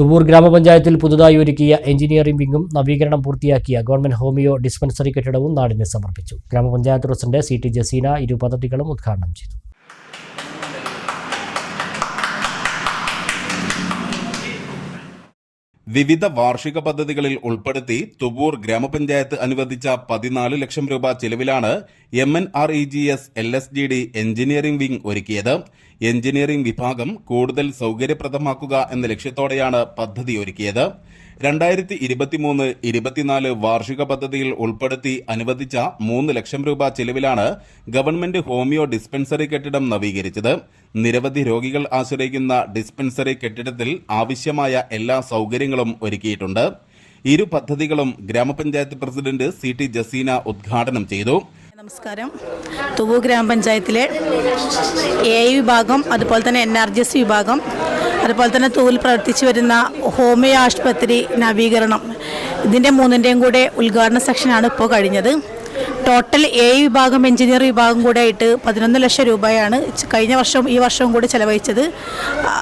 തുവൂർ ഗ്രാമപഞ്ചായത്തിൽ പുതുതായി ഒരുക്കിയ എഞ്ചിനീയറിംഗ് വിങ്ങും നവീകരണം പൂർത്തിയാക്കിയ ഗവൺമെന്റ് ഹോമിയോ ഡിസ്പെൻസറി കെട്ടിടവും നാടിന് സമർപ്പിച്ചു. ഗ്രാമപഞ്ചായത്ത് പ്രസിഡന്റ് സി ടി ജസീന ഇരു പദ്ധതികളും ഉദ്ഘാടനം ചെയ്തു. വിവിധ വാർഷിക പദ്ധതികളിൽ ഉൾപ്പെടുത്തി തുവൂർ ഗ്രാമപഞ്ചായത്ത് അനുവദിച്ച പതിനാല് ലക്ഷം രൂപ ചെലവിലാണ് M N R E G S L S D engineering wing ഒരുക്കിയത്. എഞ്ചിനീയറിംഗ് വിഭാഗം കൂടുതൽ സൗകര്യപ്രദമാക്കുക എന്ന ലക്ഷ്യത്തോടെയാണ് പദ്ധതി ഒരുക്കിയത്. രണ്ടായിരത്തി ഇരുപത്തിമൂന്ന് ഇരുപത്തിനാല് വാർഷിക പദ്ധതിയിൽ ഉൾപ്പെടുത്തി അനുവദിച്ച മൂന്ന് ലക്ഷം രൂപ ചെലവിലാണ് ഗവൺമെന്റ് ഹോമിയോ ഡിസ്പെൻസറി കെട്ടിടം നവീകരിച്ചത്. നിരവധി രോഗികൾ ആശ്രയിക്കുന്ന ഡിസ്പെൻസറി കെട്ടിടത്തിൽ ആവശ്യമായ എല്ലാ സൗകര്യങ്ങളും ഒരുക്കിയിട്ടുണ്ട്. ഇരു പദ്ധതികളും ഗ്രാമപഞ്ചായത്ത് പ്രസിഡന്റ് സി ടി ജസീന ഉദ്ഘാടനം ചെയ്തു. നമസ്കാരം. തുവു ഗ്രാമപഞ്ചായത്തിലെ എ വിഭാഗം അതുപോലെ തന്നെ എൻ ആർ ജി എസ് വിഭാഗം അതുപോലെ തന്നെ തൂവിൽ പ്രവർത്തിച്ചു വരുന്ന ഹോമിയോ ആശുപത്രി നവീകരണം. ഇതിന്റെ മൂന്നിന്റെയും കൂടെ ഉദ്ഘാടന സെക്ഷനാണ് ഇപ്പോൾ കഴിഞ്ഞത്. ടോട്ടൽ എ വിഭാഗം എഞ്ചിനീയർ വിഭാഗം കൂടെ ആയിട്ട് പതിനൊന്ന് ലക്ഷം രൂപയാണ് കഴിഞ്ഞ വർഷവും ഈ വർഷവും കൂടി ചെലവഴിച്ചത്.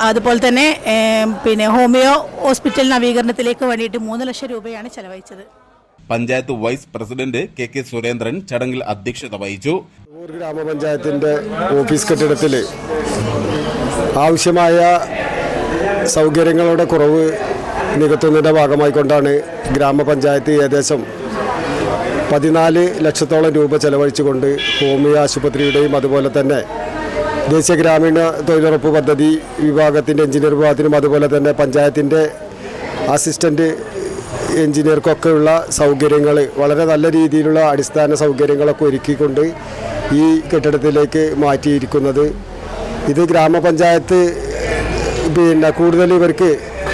അതുപോലെ തന്നെ പിന്നെ ഹോമിയോ ഹോസ്പിറ്റൽ നവീകരണത്തിലേക്ക് വേണ്ടിയിട്ട് മൂന്ന് ലക്ഷം രൂപയാണ് ചെലവഴിച്ചത്. Panchayat vice president K K Surendran ചടങ്ങിൽ അധ്യക്ഷത വഹിച്ചു. ഗ്രാമപഞ്ചായത്തിന്റെ ഓഫീസ് കെട്ടിടത്തിൽ ആവശ്യമായ സൗകര്യങ്ങളുടെ കുറവ് നികത്തുന്നതിന്റെ ഭാഗമായിക്കൊണ്ടാണ് ഗ്രാമപഞ്ചായത്ത് ഏകദേശം പതിനാല് ലക്ഷത്തോളം രൂപ ചെലവഴിച്ചുകൊണ്ട് ഹോമിയോ ആശുപത്രിയുടെയും അതുപോലെ തന്നെ ദേശീയ ഗ്രാമീണ തൊഴിലുറപ്പ് പദ്ധതി വിഭാഗത്തിന്റെ എഞ്ചിനീയർ വിഭാഗത്തിനും അതുപോലെ തന്നെ പഞ്ചായത്തിന്റെ അസിസ്റ്റന്റ് എഞ്ചിനീയർക്കൊക്കെയുള്ള സൗകര്യങ്ങൾ വളരെ നല്ല രീതിയിലുള്ള അടിസ്ഥാന സൗകര്യങ്ങളൊക്കെ ഒരുക്കിക്കൊണ്ട് ഈ കെട്ടിടത്തിലേക്ക് മാറ്റിയിരിക്കുന്നത്. ഇത് ഗ്രാമപഞ്ചായത്ത് പിന്നെ കൂടുതൽ ഇവർക്ക്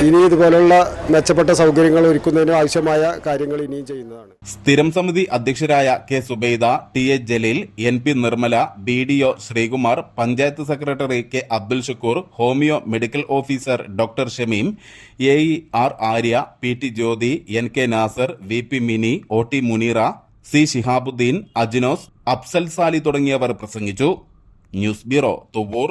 ഇനി ഇതുപോലുള്ള മെച്ചപ്പെട്ട സൗകര്യങ്ങൾ ഒരുക്കുന്നതിന് ആവശ്യമായ കാര്യങ്ങൾ ഇനിയും ചെയ്യുന്നതാണ്. സ്ഥിരം സമിതി അധ്യക്ഷരായ K Zubaida T A Jaleel N P Nirmala B D O Sreekumar panchayat secretary K Abdul Shakkoor homeo medical officer doctor Shameem A E R Arya P T Jyothi N K Nasar V P Mini O T Muneera C Shihabuddin Ajinos Afsal Sali തുടങ്ങിയവർ പ്രസംഗിച്ചു. News bureau Thuvur.